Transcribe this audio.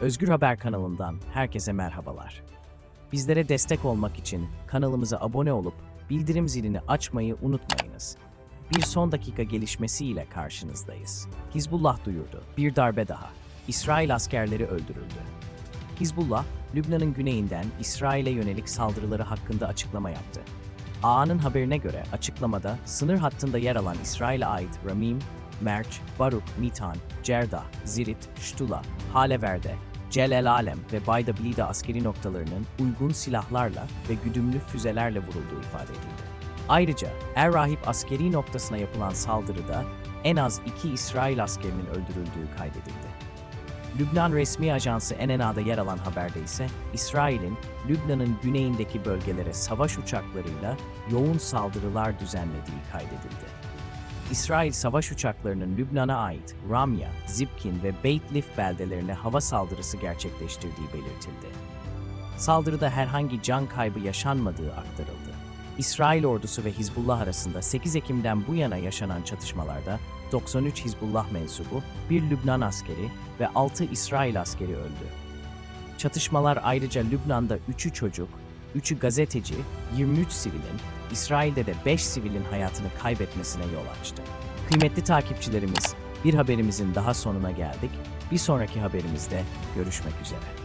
Özgür Haber kanalından herkese merhabalar. Bizlere destek olmak için kanalımıza abone olup bildirim zilini açmayı unutmayınız. Bir son dakika gelişmesiyle karşınızdayız. Hizbullah duyurdu. Bir darbe daha. İsrail askerleri öldürüldü. Hizbullah, Lübnan'ın güneyinden İsrail'e yönelik saldırıları hakkında açıklama yaptı. AA'nın haberine göre açıklamada sınır hattında yer alan İsrail'e ait Ramim, Merç, Baruk, Mitan, Cerdah, Zirit, Ştula, Haleverde, Cel El Alem ve Bayda Blida askeri noktalarının uygun silahlarla ve güdümlü füzelerle vurulduğu ifade edildi. Ayrıca Er Rahip askeri noktasına yapılan saldırıda en az iki İsrail askerinin öldürüldüğü kaydedildi. Lübnan resmi ajansı NNA'da yer alan haberde ise İsrail'in Lübnan'ın güneyindeki bölgelere savaş uçaklarıyla yoğun saldırılar düzenlediği kaydedildi. İsrail savaş uçaklarının Lübnan'a ait Ramya, Zipkin ve Beit Lif beldelerine hava saldırısı gerçekleştirdiği belirtildi. Saldırıda herhangi can kaybı yaşanmadığı aktarıldı. İsrail ordusu ve Hizbullah arasında 8 Ekim'den bu yana yaşanan çatışmalarda 93 Hizbullah mensubu, bir Lübnan askeri ve 6 İsrail askeri öldü. Çatışmalar ayrıca Lübnan'da 3'ü çocuk, 3'ü gazeteci, 23 sivilin, İsrail'de de 5 sivilin hayatını kaybetmesine yol açtı. Kıymetli takipçilerimiz, bir haberimizin daha sonuna geldik. Bir sonraki haberimizde görüşmek üzere.